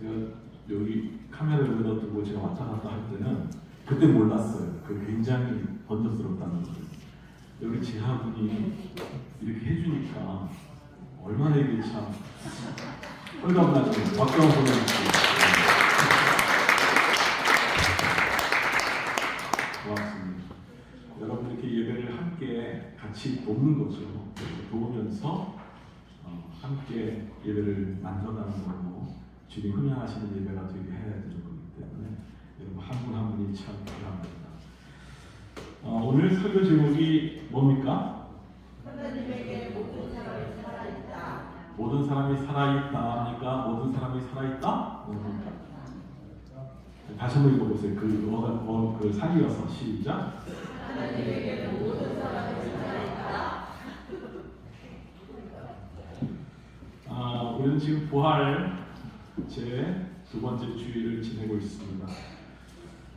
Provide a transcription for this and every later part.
제가 여기 카메라를 여기다 두고 제가 왔다 갔다 할 때는 그때 몰랐어요. 그 굉장히 번쩍스럽다는 걸. 여기 지하분이 이렇게 해주니까 얼마나 이게 참 홀감나죠. 박경호 선생님. 고맙습니다. 여러분 이렇게 예배를 함께 같이 돕는 거죠. 도우면서 어, 함께 예배를 만들어가는 거고 주님 흥양하시는 예배가 되게 해야 되는 거기 때문에 여러분 한 분 한 분이 참 필요합니다. 어, 오늘 설교 제목이 뭡니까? 하나님에게 모든 사람이 살아있다. 모든 사람이 살아있다 하니까 모든 사람이 살아있다? 뭡니까? 다시 한번 읽어보세요. 그 어가 어, 그 사이어서 시작. 아, 우리는 지금 부활 제 두 번째 주일을 지내고 있습니다.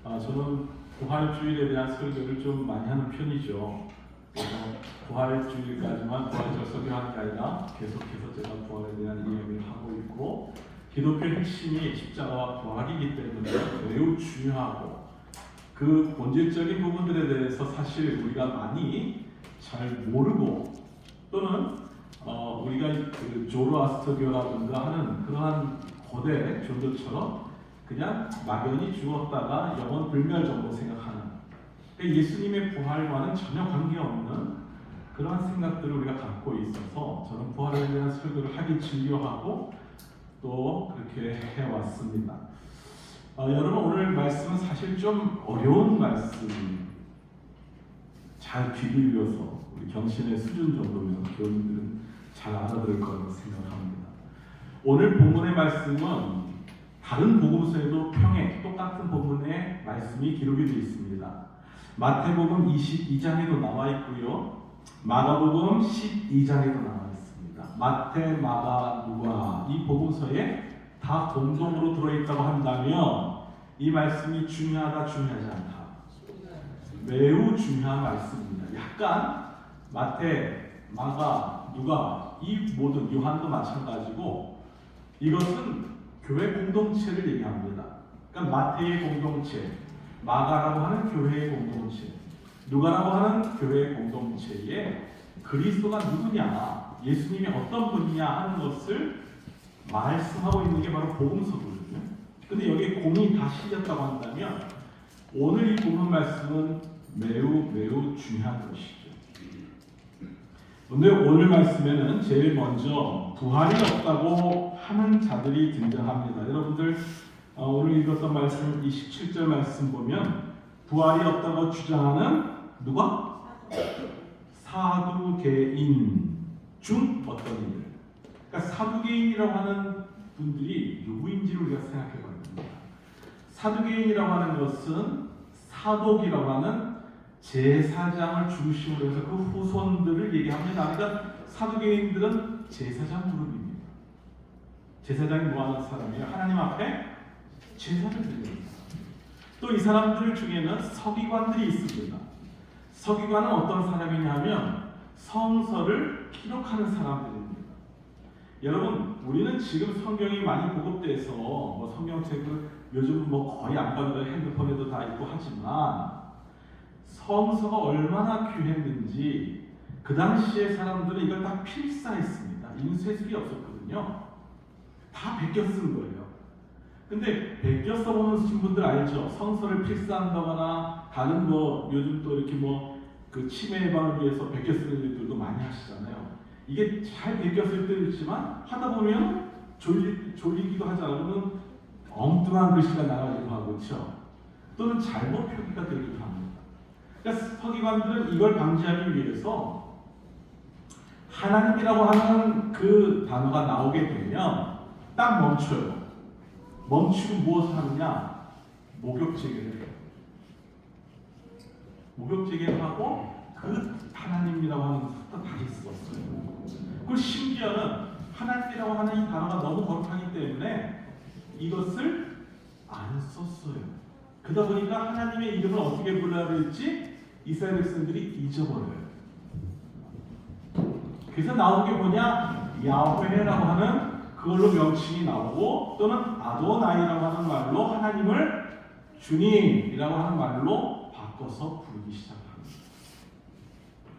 아, 저는 부활 주일에 대한 설교를 좀 많이 하는 편이죠. 그래서 부활 주일까지만 부활절 설교하는 게 아니라 계속해서 제가 부활에 대한 이야기를 하고 있고 기독교의 핵심이 십자가와 부활이기 때문에 매우 중요하고 그 본질적인 부분들에 대해서 사실 우리가 많이 잘 모르고 또는 어, 우리가 그 조로아스터교라든가 하는 그러한 고대 종교처럼 그냥 막연히 죽었다가 영원 불멸 정도 생각하는 예수님의 부활과는 전혀 관계없는 그러한 생각들을 우리가 갖고 있어서 저는 부활에 대한 설교를 하기 즐겨하고 또 그렇게 해왔습니다. 어, 여러분 오늘 말씀은 사실 좀 어려운 말씀 잘 비워서 우리 경신의 수준 정도면 교인들은 잘 알아들을 거라고 생각합니다. 오늘 본문의 말씀은 다른 복음서에도 평행 똑같은 본문의 말씀이 기록이 되어 있습니다. 마태복음 22장에도 나와 있고요. 마가복음 12장에도 나와 있습니다. 마태, 마가, 누가 이 복음서에 다 공동으로 들어있다고 한다면 이 말씀이 중요하다 중요하지 않다. 매우 중요한 말씀입니다. 약간 마태, 마가, 누가 이 모든 요한도 마찬가지고 이것은 교회 공동체를 얘기합니다. 그러니까 마태의 공동체, 마가라고 하는 교회의 공동체, 누가라고 하는 교회의 공동체에 그리스도가 누구냐, 예수님이 어떤 분이냐 하는 것을 말씀하고 있는 게 바로 복음서거든요. 근데 여기에 공이 다 실렸다고 한다면 오늘 이 본문 말씀은 매우 매우 중요한 것이죠. 근데 오늘 말씀에는 제일 먼저 부활이 없다고 하는 자들이 등장합니다. 여러분들 어, 오늘 읽었던 말씀 27절 말씀 보면 부활이 없다고 주장하는 누가? 사두개인 중 어떤 이들. 그러니까 사두개인이라고 하는 분들이 누구인지를 우리가 생각해 봐야 됩니다. 사두개인이라고 하는 것은 사독이라고 하는 제사장을 중심으로 해서 그 후손들을 얘기합니다. 그러니까 사두개인들은 제사장 그룹입니다. 제사장이 뭐 하는 사람이에요? 하나님 앞에 제사를 드립니다. 또 이 사람들 중에는 서기관들이 있습니다. 서기관은 어떤 사람이냐면 성서를 기록하는 사람들입니다. 여러분, 우리는 지금 성경이 많이 보급돼서 뭐 성경책을 요즘 뭐 거의 안 봐도 핸드폰에도 다 있고 하지만 성서가 얼마나 귀했는지 그 당시에 사람들은 이걸 다 필사했습니다. 인쇄술이 없었거든요. 다 베껴 쓴 거예요. 근데 베껴 써보는 분들 알죠? 성서를 필사한다거나 다른 뭐 요즘 또 이렇게 뭐 그 치매 예방을 위해서 베껴 쓰는 일들도 많이 하시잖아요. 이게 잘 베꼈을 때도 있지만 하다 보면 졸리, 졸리기도 하잖아요. 그러면 엉뚱한 글씨가 나가기도 하고 그렇죠? 또는 잘못 표기가 되기도 합니다. 그러니까 서기관들은 이걸 방지하기 위해서 하나님이라고 하는 그 단어가 나오게 되면 딱 멈춰요. 멈추고 무엇을 하느냐? 목욕제기를 해요. 목욕제기를 하고 그 하나님이라고 하는 것부터 다시 썼어요. 그리고 심지어는 하나님이라고 하는 이 단어가 너무 거룩하기 때문에 이것을 안 썼어요. 그러다 보니까 하나님의 이름을 어떻게 불러야 될지 이스라엘 백성들이 잊어버려요. 그래서 나온 게 뭐냐? 야훼라고 하는 그걸로 명칭이 나오고 또는 아도나이라고 하는 말로 하나님을 주님이라고 하는 말로 바꿔서 부르기 시작합니다.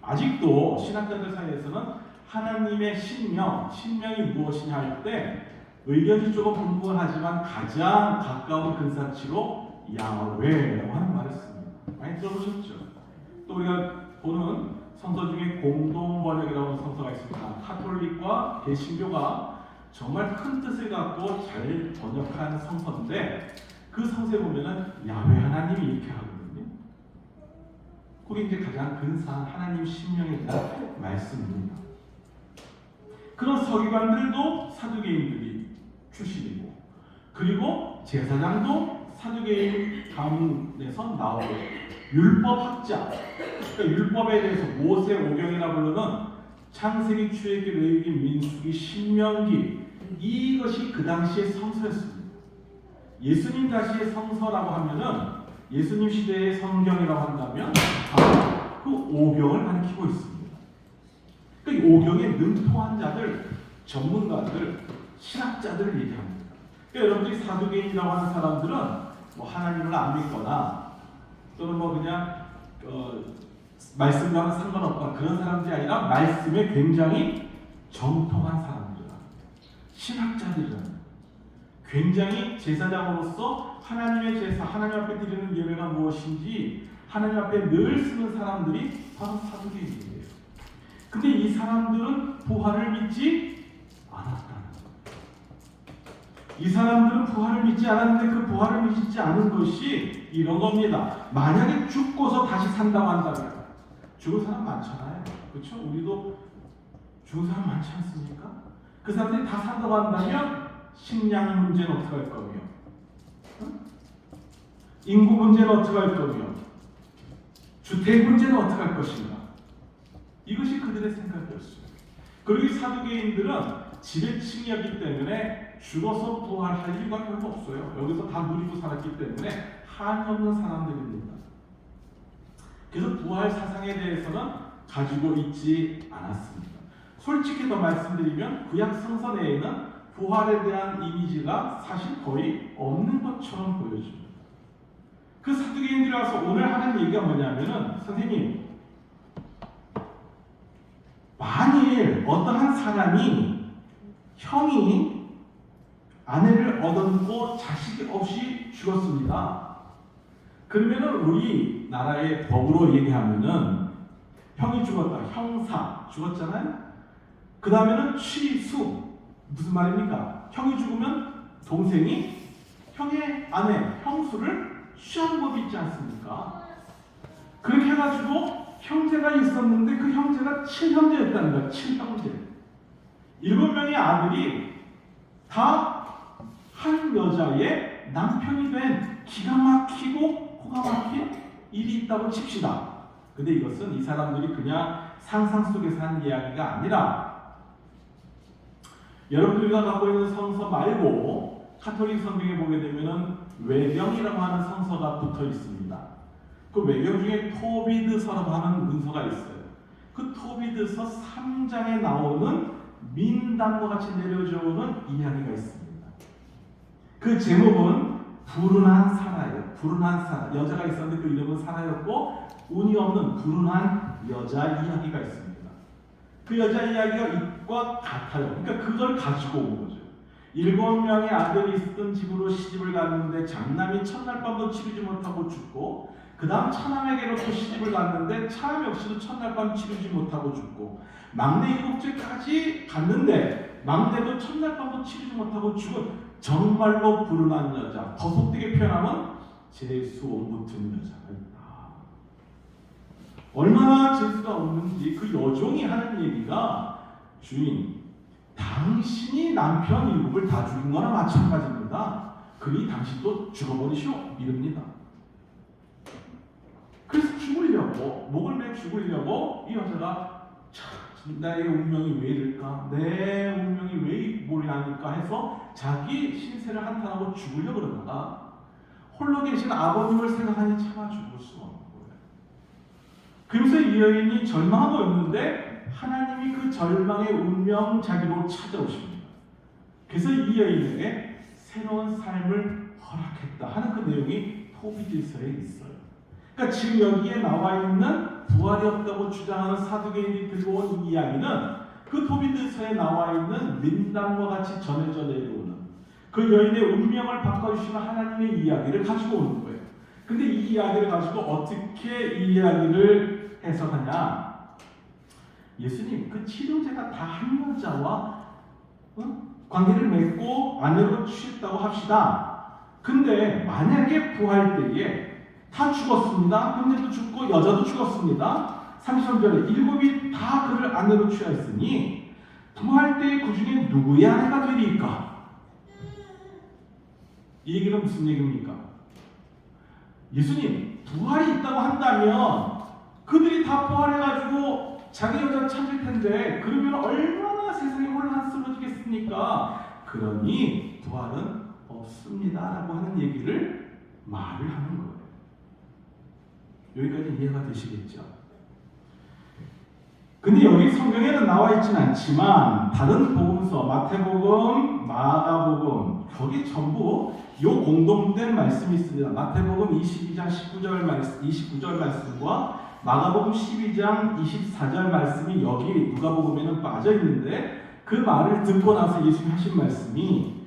아직도 신학자들 사이에서는 하나님의 신명, 신명이 무엇이냐 할 때 의견이 조금 분분하지만 가장 가까운 근사치로 야훼라고 하는 말을 씁니다. 많이 들어보셨죠? 또 우리가 보는 성서 중에 공동 번역이라고 하는 성서가 있습니다. 카톨릭과 개신교가 정말 큰 뜻을 갖고 잘 번역한 성서인데 그 성서에 보면은 야훼 하나님이 이렇게 하거든요. 그게 이제 가장 근사한 하나님 신명에 대한 말씀입니다. 그런 서기관들도 사두개인들이 출신이고 그리고 제사장도 사두개인 가문에서 나오고 율법학자 그러니까 율법에 대해서 모세 오경이라 부르는 창세기 출애굽기 레위기 민수기 신명기 이것이 그 당시의 성서였습니다. 예수님 다시의 성서라고 하면은 예수님 시대의 성경이라고 한다면 바로 그 오경을 가리키고 있습니다. 그 오경에 능통한 자들, 전문가들, 신학자들을 얘기합니다. 그러니까 여러분들이 사두개인이라고 하는 사람들은 뭐 하나님을 안 믿거나 또는 뭐 그냥 어, 말씀과는 상관없거나 그런 사람들이 아니라 말씀에 굉장히 정통한 사람들이다. 신학자들이다. 굉장히 제사장으로서 하나님의 제사, 하나님 앞에 드리는 예배가 무엇인지 하나님 앞에 늘 쓰는 사람들이 바로 사두개인이에요. 근데 이 사람들은 부활을 믿지 않았다는. 이 사람들은 부활을 믿지 않았는데 그 부활을 믿지 않은 것이 이런 겁니다. 만약에 죽고서 다시 산다고 한다면 죽은 사람 많잖아요. 그렇죠? 우리도 죽은 사람 많지 않습니까? 그 사람들이 다 산다고 한다면 식량 문제는 어떻게 할 거며 응? 인구 문제는 어떻게 할 거며 주택 문제는 어떻게 할 것인가 이것이 그들의 생각이었어요. 그리고 이 사두개인들은 지배층이었기 때문에 죽어서 부활할 이유가 별로 없어요. 여기서 다 누리고 살았기 때문에 한이 없는 사람들입니다. 그래서 부활 사상에 대해서는 가지고 있지 않았습니다. 솔직히 더 말씀드리면 구약 성서 내에는 부활에 대한 이미지가 사실 거의 없는 것처럼 보여집니다. 그 사두개인들이 와서 오늘 하는 얘기가 뭐냐면은 선생님 만일 어떠한 사람이 형이 아내를 얻어놓고 자식이 없이 죽었습니다. 그러면은 우리 나라의 법으로 얘기하면은 형이 죽었다. 형사 죽었잖아요. 그 다음에는 취수 무슨 말입니까? 형이 죽으면 동생이 형의 아내 형수를 취하는 법이 있지 않습니까? 그렇게 해가지고 형제가 있었는데 그 형제가 칠형제였다는 거야. 칠형제. 일곱 명의 아들이 다 한 여자의 남편이 된 기가 막히고 코가 막힌 일이 있다고 칩시다. 근데 이것은 이 사람들이 그냥 상상 속에서 한 이야기가 아니라 여러분들과 갖고 있는 성서 말고 카톨릭 성경에 보게 되면은 외경이라고 하는 성서가 붙어 있습니다. 그 외경 중에 토비드서라고 하는 문서가 있어요. 그 토비드서 3장에 나오는 민담과 같이 내려져오는 이야기가 있습니다. 그 제목은 불운한 사라예요. 불운한 사라. 여자가 있었는데 그 이름은 사라였고 운이 없는 불운한 여자 이야기가 있습니다. 그 여자 이야기가 이과 같아요. 그러니까 그걸 가지고 온 거죠. 일곱 명의 아들이 있던 집으로 시집을 갔는데 장남이 첫날 밤도 치르지 못하고 죽고 그 다음 차남에게로 또 시집을 갔는데 차남 역시도 첫날 밤 치르지 못하고 죽고 막내 일곱째까지 갔는데 막내도 첫날 밤도 치르지 못하고 죽은 정말로 불운한 여자 더 속되게 표현하면 재수 못은 여자가 있다. 얼마나 재수가 없는지 그 여종이 하는 얘기가 주인 당신이 남편 일곱을 다 죽인 거나 마찬가지입니다. 그니 당신도 죽어버리시오 이럽니다. 그래서 죽으려고 목을 매 죽으려고 이 여자가 참 나의 운명이 왜 이럴까 내 운명이 왜 모르니까 해서 자기 신세를 한탄하고 죽으려고 그러다가 홀로 계신 아버님을 생각하니 차마 죽을 수 없는 거예요. 그래서 이 여인이 절망하고 있는데 하나님이 그 절망의 운명 자기로 찾아오십니다. 그래서 이 여인에게 새로운 삶을 허락했다 하는 그 내용이 토비질서에 있어요. 그러니까 지금 여기에 나와 있는 부활이 없다고 주장하는 사두개인이 들고 온 이야기는 그 토비질서에 나와 있는 민담과 같이 전해져 내려오는 그 여인의 운명을 바꿔주시는 하나님의 이야기를 가지고 오는 거예요. 근데 이 이야기를 가지고 어떻게 이 이야기를 해석하냐? 예수님 그 치료제가 다 한 여자와 어? 관계를 맺고 아내로 취했다고 합시다. 근데 만약에 부활 때에 다 죽었습니다. 형제도 죽고 여자도 죽었습니다. 33절에 일곱이 다 그를 아내로 취하였으니 부활 때에 그 중에 누구의 아내가 되리까? 이 얘기는 무슨 얘기입니까? 예수님 부활이 있다고 한다면 그들이 다 부활해가지고 자기 여자 찾을 텐데 그러면 얼마나 세상이 혼란 스러워지겠습니까? 그러니 부활은 없습니다라고 하는 얘기를 말을 하는 거예요. 여기까지 이해가 되시겠죠? 근데 여기 성경에는 나와 있지는 않지만 다른 복음서 마태복음, 마가복음 거기 전부 요 공동된 말씀이 있습니다. 마태복음 22장 19절 말씀, 29절 말씀과 마가복음 12장 24절 말씀이 여기 누가복음에는 빠져 있는데 그 말을 듣고 나서 예수님 하신 말씀이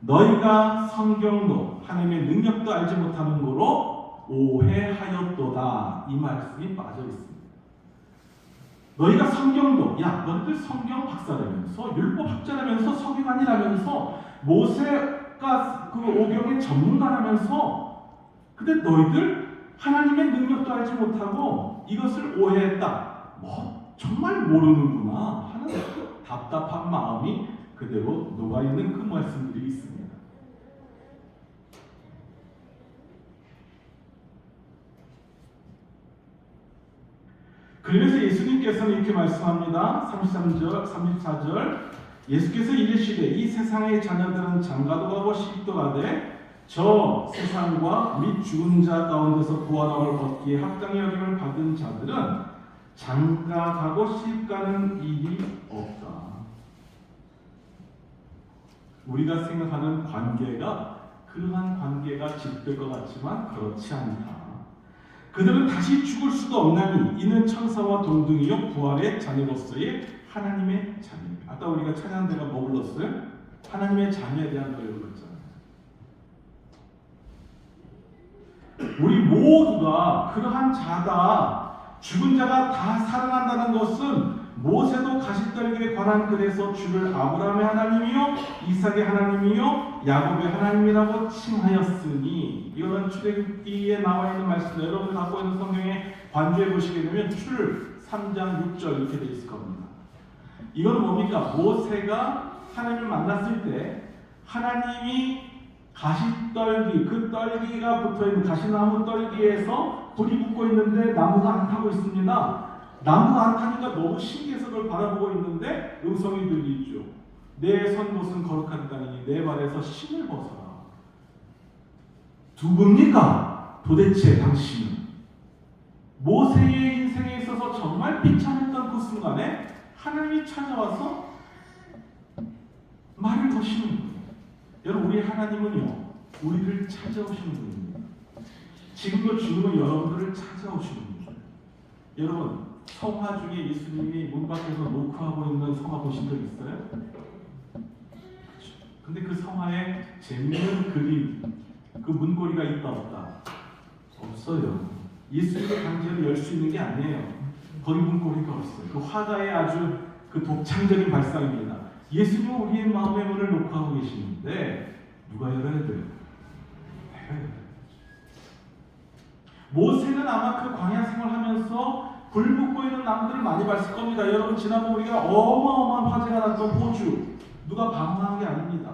너희가 성경도 하나님의 능력도 알지 못하는 거로 오해하였도다 이 말씀이 빠져 있습니다. 너희가 성경도 야 너희들 성경 박사라면서 율법 학자라면서 서기관이라면서 모세가 그 오경의 전문가라면서 근데 너희들 하나님의 능력도 알지 못하고 이것을 오해했다. 뭐 정말 모르는구나 하는 답답한 마음이 그대로 녹아 있는 그 말씀들이 있습니다. 그래서 예수님 께서는 이렇게 말씀합니다. 33절, 34절. 예수께서 이르시되 이 세상의 자녀들은 장가도 가고 시집도 가되 저 세상과 및 죽은 자 가운데서 구원함을 얻기에 합당히 여김을 받은 자들은 장가 가고 시집 가는 일이 없다. 우리가 생각하는 관계가 그러한 관계가 짙을 것 같지만 그렇지 않다. 그들은 다시 죽을 수도 없나니 이는 천사와 동등이요 부활의 자녀로서의 하나님의 자녀입니다. 아까 우리가 찬양 대가 뭐 불렀어요? 하나님의 자녀에 대한 노래를 불렀잖아요. 우리 모두가 그러한 자다. 죽은 자가 다 살아난다는 것은 모세도 가시떨기에 관한 글에서 주를 아브라함의 하나님이요 이삭의 하나님이요 야곱의 하나님이라고 칭하였으니 이거는 출애굽기에 나와 있는 말씀 여러분 갖고 있는 성경에 관주해 보시게 되면 출 3장 6절 이렇게 돼 있을 겁니다. 이건 뭡니까? 모세가 하나님을 만났을 때 하나님이 가시떨기 그 떨기가 붙어 있는 가시나무 떨기에서 불이 붙고 있는데 나무가 안 타고 있습니다. 나무가 안 타니까 너무 신기해서 그걸 바라보고 있는데 음성이 들리죠. 내 선못은 거룩한 땅이니 내 발에서 신을 벗어라. 누굽니까? 도대체 당신은 모세의 인생에 있어서 정말 비참했던 그 순간에 하나님이 찾아와서 말을 거시는 거예요. 여러분 우리 하나님은요 우리를 찾아오시는 분입니다. 지금도 주님은 여러분들을 찾아오시는 분이에요. 여러분 성화 중에 예수님이 문 밖에서 노크하고 있는 성화 보신 적 있어요? 근데 그 성화에 재밌는 그림, 그 문고리가 있다 없다? 없어요. 예수님이 강제로 열 수 있는 게 아니에요. 거기 문고리가 없어요. 그 화가의 아주 그 독창적인 발상입니다. 예수님은 우리의 마음의 문을 녹화하고 계시는데 누가 열어야 돼요? 돼요. 모세는 아마 그 광야 생활하면서 불 붙고 있는 나무들을 많이 봤을 겁니다. 여러분 지난번 우리가 어마어마한 화재가 났던 호주 누가 방황한 게 아닙니다.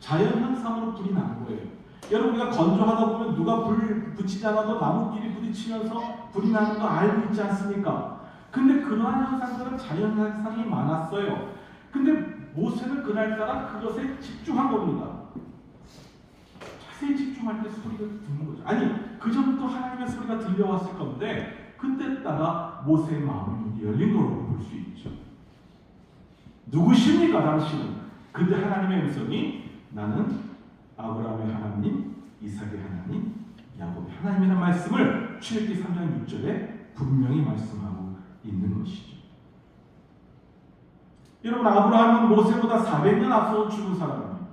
자연 현상으로 불이 난 거예요. 여러분 우리가 건조하다 보면 누가 불 붙이지 않아도 나무끼리 부딪히면서 불이 나는 거 알고 있지 않습니까? 근데 그러한 현상들은 자연 현상이 많았어요. 근데 모세는 그날따라 그것에 집중한 겁니다. 자세히 집중할 때 소리가 듣는 거죠. 아니 그 전부터 하나님의 소리가 들려왔을 건데 그때 따라 모세의 마음이 열린 걸로 볼 수 있죠. 누구십니까 당신은? 근데 하나님의 음성이 나는 아브라함의 하나님, 이삭의 하나님, 야곱의 하나님이라는 말씀을 출애굽기 3장 6절에 분명히 말씀하고 있는 것이죠. 여러분 아브라함은 모세보다 400년 앞서 죽은 사람입니다.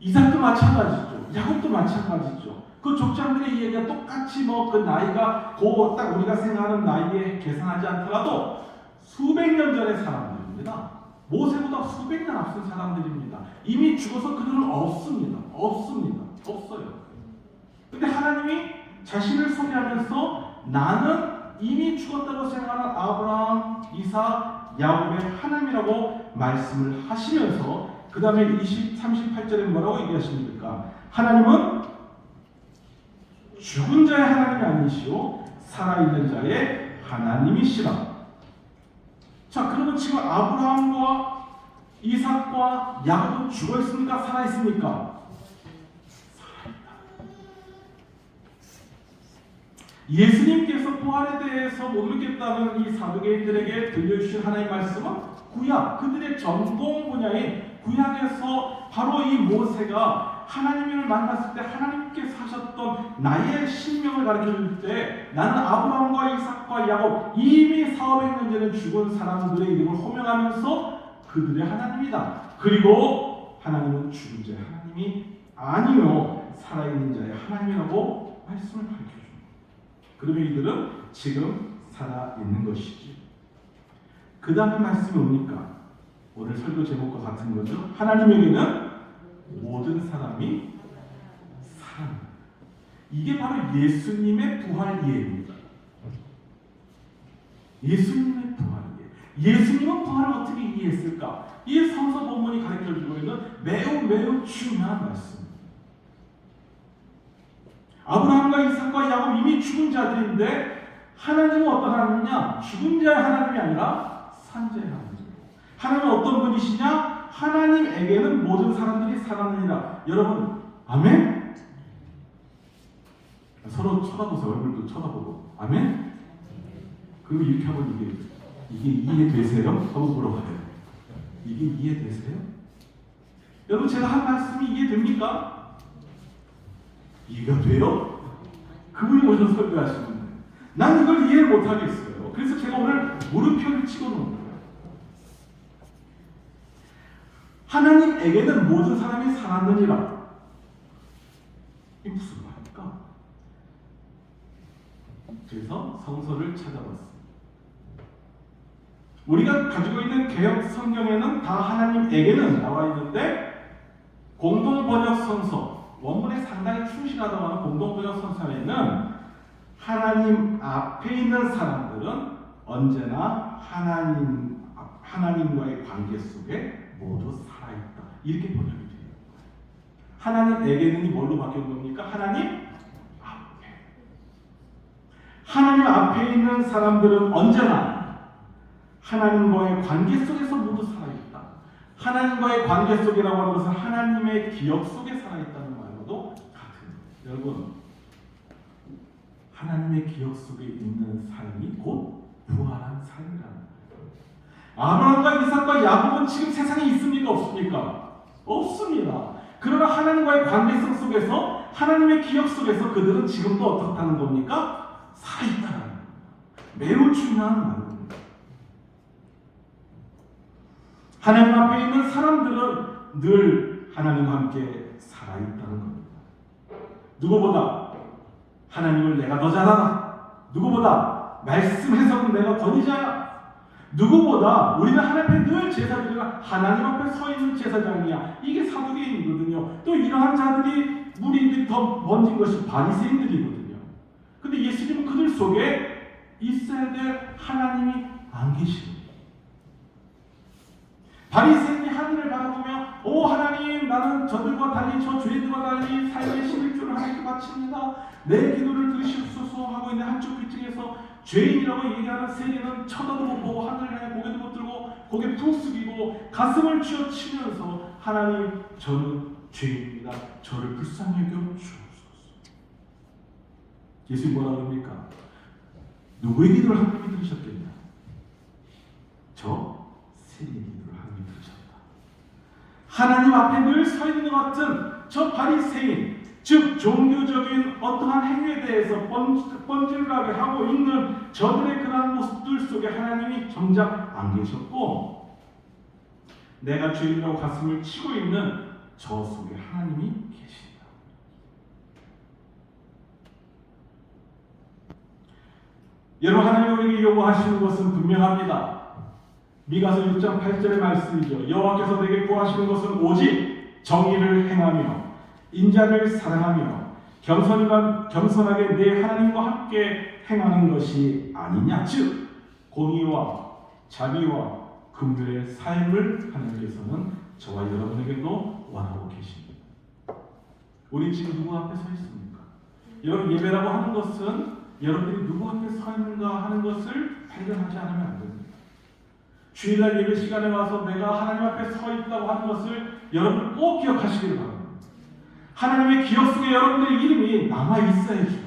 이삭도 마찬가지죠. 야곱도 마찬가지죠. 그 족장들의 이야기가 똑같이 뭐 그 나이가 고딱 우리가 생각하는 나이에 계산하지 않더라도 수백 년 전의 사람들입니다. 모세보다 수백 년 앞선 사람들입니다. 이미 죽어서 그들은 없습니다. 없습니다. 없어요. 근데 하나님이 자신을 소개하면서 나는 이미 죽었다고 생각하는 아브라함, 이삭, 야곱의 하나님이라고 말씀을 하시면서 그 다음에 20, 38절에 뭐라고 얘기하십니까? 하나님은 죽은 자의 하나님이 아니시오 살아있는 자의 하나님이시라. 자, 그러면 지금 아브라함과 이삭과 야곱은 죽어 있습니까? 살아 있습니까? 예수님께서 부활에 대해서 못 믿겠다는 이 사두개인들에게 들려주신 하나님의 말씀은 구약 그들의 전공 분야인 구약에서 바로 이 모세가 하나님을 만났을 때 하나님께서 하셨던 나의 신명을 가르쳐 줄 때 나는 아브라함과 이삭과 야곱 이미 400년 전에 죽은 사람들의 이름을 호명하면서 그들의 하나님이다. 그리고 하나님은 죽은 자의 하나님이 아니요 살아있는 자의 하나님이라고 말씀을 밝혀 줍니다. 그러면 이들은 지금 살아 있는 것이지. 그 다음에 말씀이 뭡니까? 오늘 설교 제목과 같은 거죠. 하나님에게는 모든 사람이 사람. 이게 바로 예수님의 부활 이해입니다. 예수님의 부활 이해. 예수님은 부활을 어떻게 이해했을까? 이 성서 본문이 가르쳐 주고 있는 매우 매우 중요한 말씀입니다. 아브라함과 이삭과 야곱 이미 죽은 자들인데 하나님은 어떤 하나님이냐? 죽은 자의 하나님이 아니라 산자의 하나님. 하나님은 어떤 분이시냐? 하나님에게는 모든 사람들이 살아느니라. 여러분, 아멘? 서로 쳐다보세요. 얼굴도 쳐다보고. 아멘? 그리고 이렇게 하면 이게, 이게 이해되세요? 하고 물어봐요. 이게 이해되세요? 여러분, 제가 한 말씀이 이해됩니까? 이해가 돼요? 그분이 오셔서 설교하시는 거예요. 난 이걸 이해를 못하겠어요. 그래서 제가 오늘 물음표를 찍어 놓은 거예요. 하나님에게는 모든 사람이 살았느니라. 이게 무슨 말입니까? 그래서 성서를 찾아봤습니다. 우리가 가지고 있는 개혁 성경에는 다 하나님에게는 나와 있는데 공동 번역 성서 원문에 상당히 충실하다고 하는 공동 번역 성서에는 하나님 앞에 있는 사람들은 언제나 하나님 하나님과의 관계 속에 모두 살아있다. 이렇게 번역이 돼요. 하나님에게는이 뭘로 바뀌는 겁니까? 하나님 앞에. 하나님 앞에 있는 사람들은 언제나 하나님과의 관계 속에서 모두 살아있다. 하나님과의 관계 속이라고 하는 것은 하나님의 기억 속에 살아있다는 말로도 같은. 여러분, 하나님의 기억 속에 있는 삶이 곧 부활한 삶이라는 거예요. 아브라함과 이삭과 야곱은 지금 세상에 있습니까? 없습니까? 없습니다. 그러나 하나님과의 관계성 속에서 하나님의 기억 속에서 그들은 지금도 어떻다는 겁니까? 살아있다는. 매우 중요한 말입니다. 하나님 앞에 있는 사람들은 늘 하나님과 함께 살아있다는 겁니다. 누구보다 하나님을 내가 더 잘 알아. 누구보다 말씀 해석은 내가 권위자야. 누구보다 우리는 하나님 앞에 늘 제사드리가 하나님 앞에 서 있는 제사장이야. 이게 사두개인이거든요. 또 이러한 자들이 무리들이 더 먼진 것이 바리새인들이거든요. 근데 예수님은 그들 속에 있어야 될 하나님이 안 계십니다. 바리새인이 하늘을 바라보며 오 하나님 나는 저들과 달리 저 죄인들과 달리 삶의 11조를 하나님께 바칩니다. 내 기도를 들으시옵소서 하고 있는 한쪽 귀퉁에서 죄인이라고 얘기하는 세리는 쳐다도 못 보고 하늘을 향해 고개도 못 들고 고개 푹 숙이고 가슴을 쥐어치면서 하나님 저는 죄인입니다. 저를 불쌍히 여겨 주옵소서. 예수님 뭐라 그럽니까? 누구의 기도를 하나님이 들으셨겠냐? 저 세리의 기도를 하나님이 들으셨다. 하나님 앞에 늘 서 있는 것 같은 저 바리새인 즉 종교적인 어떠한 행위에 대해서 뻔- 뻔질하게 하고 있는 저들의 그러한 모습들 속에 하나님이 정작 안 계셨고 내가 죄인이라고 가슴을 치고 있는 저 속에 하나님이 계신다. 여러분 하나님 우리에게 요구하시는 것은 분명합니다. 미가서 6장 8절의 말씀이죠. 여호와께서 내게 구하시는 것은 오직 정의를 행하며 인자를 사랑하며 겸손하게 내 하나님과 함께 행하는 것이 아니냐. 즉 공의와 자비와 긍휼의 삶을 하나님께서는 저와 여러분에게도 원하고 계십니다. 우리 지금 누구 앞에 서 있습니까? 여러분 예배라고 하는 것은 여러분들이 누구 앞에 서 있는가 하는 것을 발견하지 않으면 안 됩니다. 주일날 예배 시간에 와서 내가 하나님 앞에 서 있다고 하는 것을 여러분 꼭 기억하시길 바랍니다. 하나님의 기억 속에 여러분들의 이름이 남아 있어야죠.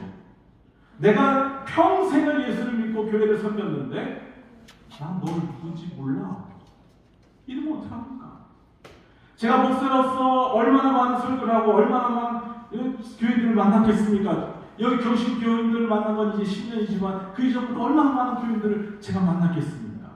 내가 평생을 예수를 믿고 교회를 섬겼는데 난 너를 누군지 몰라. 이러면 어떡합니까? 제가 목사로서 얼마나 많은 설교를 하고 얼마나 많은 교인들을 만났겠습니까? 여기 경신 교인들을 만난 건 이제 10년이지만 그 이전부터 얼마나 많은 교인들을 제가 만났겠습니까?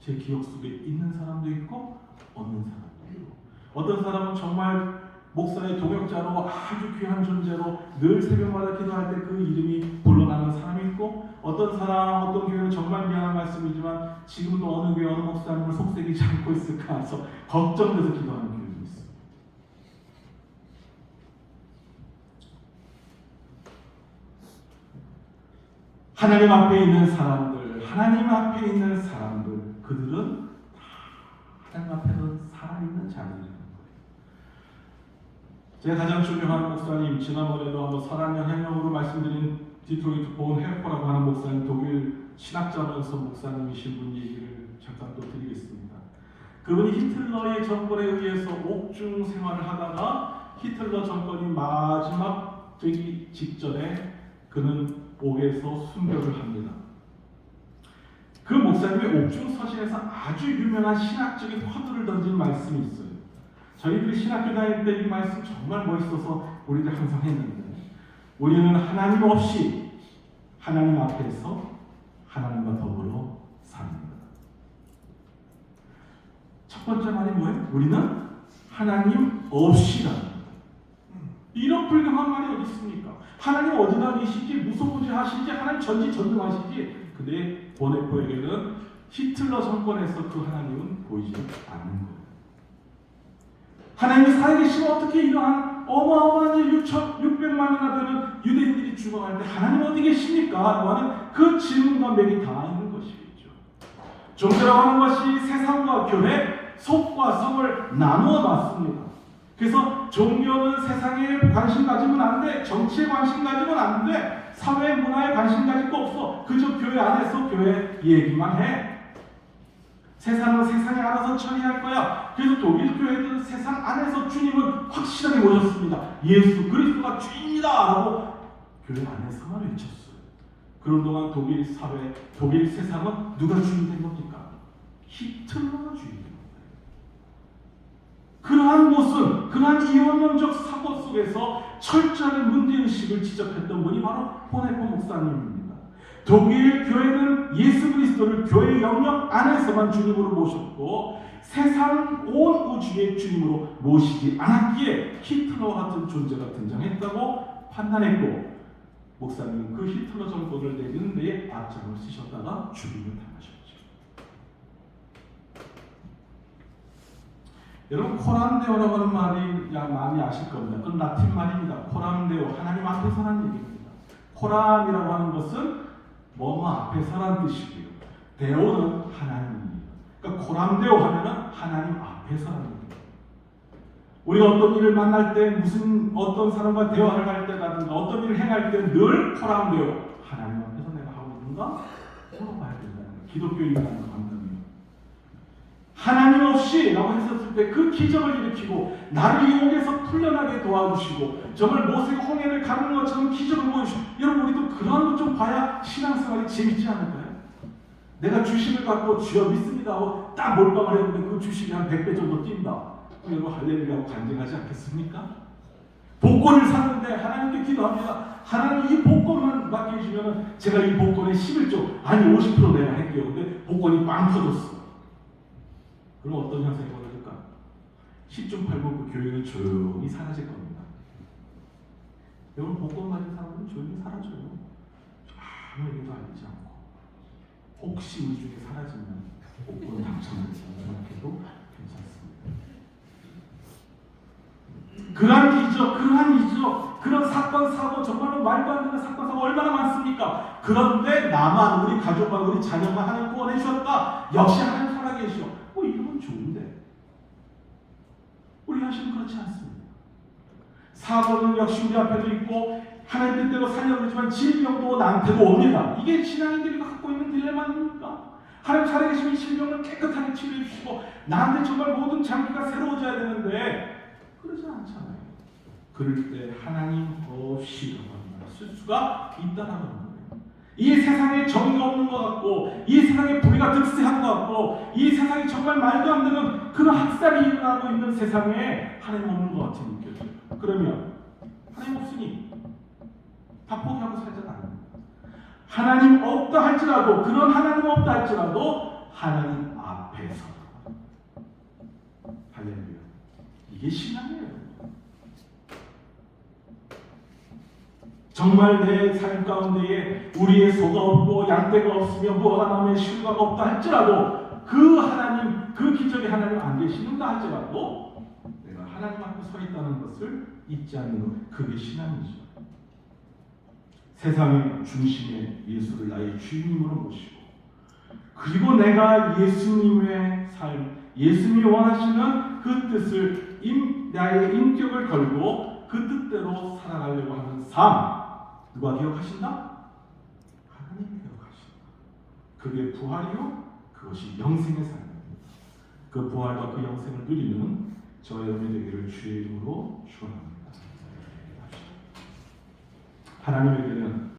제 기억 속에 있는 사람도 있고 없는 사람도 있고 어떤 사람은 정말 목사의 동역자로 아주 귀한 존재로 늘 새벽마다 기도할 때 그 이름이 불러나는 사람이 있고 어떤 사람 어떤 교회는 정말 미안한 말씀이지만 지금도 어느 교회 어느 목사님을 속색이지 않고 있을까 해서 걱정돼서 기도하는 교회도 있습니다. 하나님 앞에 있는 사람들, 하나님 앞에 있는 사람들, 그들은 다 하나님 앞에서 살아있는 거예요. 제가 가장 존경하는 목사님, 지난번에도 한번 설한년 해명으로 말씀드린 디트로이트 본 헤퍼라고 하는 목사님, 독일 신학자면서 목사님이신 분 얘기를 잠깐 또 드리겠습니다. 그분이 히틀러의 정권에 의해서 옥중 생활을 하다가 히틀러 정권이 마지막 되기 직전에 그는 옥에서 순교를 합니다. 그 목사님의 옥중 서신에서 아주 유명한 신학적인 화두를 던진 말씀이 있어요. 저희들이 신학교 다닐 때 이 말씀 정말 멋있어서 우리들 항상 했는데 우리는 하나님 없이 하나님 앞에서 하나님과 더불어 삽니다. 첫 번째 말이 뭐예요? 우리는 하나님 없이라는. 이런 불경한 말이 어디 있습니까? 하나님 어디나 계시지 무소부지 하시지 하나님 전지전능하시지 근데 보네포에게는 히틀러 정권에서 그 하나님은 보이지 않는 거예요. 하나님이 살아계시면 어떻게 이러한 어마어마한 일 6천, 600만이나 되는 유대인들이 때 하나님 어디 계십니까? 라고 하는 그 질문과 맥이 다 있는 것이겠죠. 종교라고 하는 것이 세상과 교회, 속과 성을 나누어 놨습니다. 그래서 종교는 세상에 관심 가지면 안 돼. 정치에 관심 가지면 안 돼. 사회 문화에 관심 가질 거 없어. 그저 교회 안에서 교회 얘기만 해. 세상은 세상에 알아서 처리할 거야. 그래서 독일 교회들은 세상 안에서 주님을 확실하게 모셨습니다. 예수 그리스도가 주인이다라고 교회 안에서만 외쳤어요. 그런 동안 독일 사회, 독일 세상은 누가 주인 된 겁니까? 히틀러가 주인 된 겁니다. 그러한 모습, 그러한 이원론적 사고 속에서 철저하게 문제의식을 지적했던 분이 바로 호네코 목사님입니다. 독일 교회는 예수 그리스도를 교회 영역 안에서만 주님으로 모셨고 세상 온 우주의 주님으로 모시지 않았기에 히틀러 같은 존재가 등장했다고 판단했고 목사님은 그 히틀러 정권을 내리는 데에 앞장을 쓰셨다가 죽임을 당하셨죠. 여러분 코란데오라고 하는 말이 야 많이 아실 겁니다. 그건 라틴 말입니다. 코란데오 하나님 앞에 서라는 얘기입니다. 코란이라고 하는 것은 뭐뭐 앞에 서라는 뜻이고요. 데오는 하나님입니다. 그러니까 코란데오 하면은 하나님 앞에 서라는 얘기입니다. 우리가 어떤 일을 만날 때 무슨 어떤 사람과 대화를 할 때라든가 어떤 일을 행할 때늘 코란데오 하나님 앞에서 내가 하고 있는가 물어봐야 된다는 거예요. 기독교인이라는 관점이에요. 하나님 없이 라고 했었을 때 그 기적을 일으키고 나를 이 옥에서 풀려나게 도와주시고 정말 모세가 홍해를 가는 것처럼 기적을 보여주시고 여러분 우리도 그런 것 좀 봐야 신앙생활이 재밌지 않을까요? 내가 주식을 갖고 주여 믿습니다 하고 딱 몰빵을 했는데 그 주식이 한 100배 정도 뛴다. 여러분 할렐루야고 간증하지 않겠습니까? 복권을 샀는데 하나님께 기도합니다. 하나님 이 복권만 맡겨주면 제가 이 복권의 11조 아니 50% 내가 할게요. 근데 복권이 빵 터졌어. 그럼 어떤 현상이 벌어질까? 10중 8구 그 교회는 조용히 사라질 겁니다. 여러분 복권 가진 사람은 조용히 사라져요. 아무에게도 알리지 않고 혹시 우리 중에 사라지면 복권 당첨될지 생각해도 괜찮습니다. 그러한 기적, 그러한 이적, 그런 사건 사고 정말로 말도 안 되는 사건 사고 얼마나 많습니까? 그런데 나만 우리 가족만 우리 자녀만 하나님 구원해 주셨다. 역시 하나님 살아계시오. 좋은데 우리 하시는 그렇지 않습니다. 사고는 역시 우리 앞에도 있고 하나님 뜻대로 살려고 그러지만 질병도 나한테도 옵니다. 이게 신앙인들이 갖고 있는 딜레마 아닙니까? 하나님 살아계시면 이 질병을 깨끗하게 치료해 주시고 나한테 정말 모든 장기가 새로워져야 되는데 그러지 않잖아요. 그럴 때 하나님 없이 쓸 수가 있다라는. 이 세상에 정의가 없는 것 같고 이 세상에 불의가 득세한 것 같고 이 세상에 정말 말도 안 되는 그런 학살이 일어나고 있는 세상에 하나님 없는 것 같이 느껴져요. 그러면 하나님 없으니 다 포기하고 않습니다. 하나님 없다 할지라도 그런 하나님 없다 할지라도 하나님 앞에서 할렐루야 이게 신앙이에요. 정말 내 삶 가운데에 우리의 소가 없고 양떼가 없으며 무화과 나무에 실과가 없다 할지라도 그 하나님 그 기적의 하나님 안 계시는가 할지라도 내가 하나님 앞에 서 있다는 것을 잊지 않는 그게 신앙이죠. 세상의 중심에 예수를 나의 주인으로 모시고 그리고 내가 예수님의 삶, 예수님이 원하시는 그 뜻을 임, 나의 인격을 걸고 그 뜻대로 살아가려고 하는 삶 누가 기억하신다? 하나님 기억하신다. 그게 부활이요? 그것이 영생의 삶입니다. 그 부활과 그 영생을 누리는 저의 은혜 되기를 주의 이름으로 축원합니다. 하나님에게는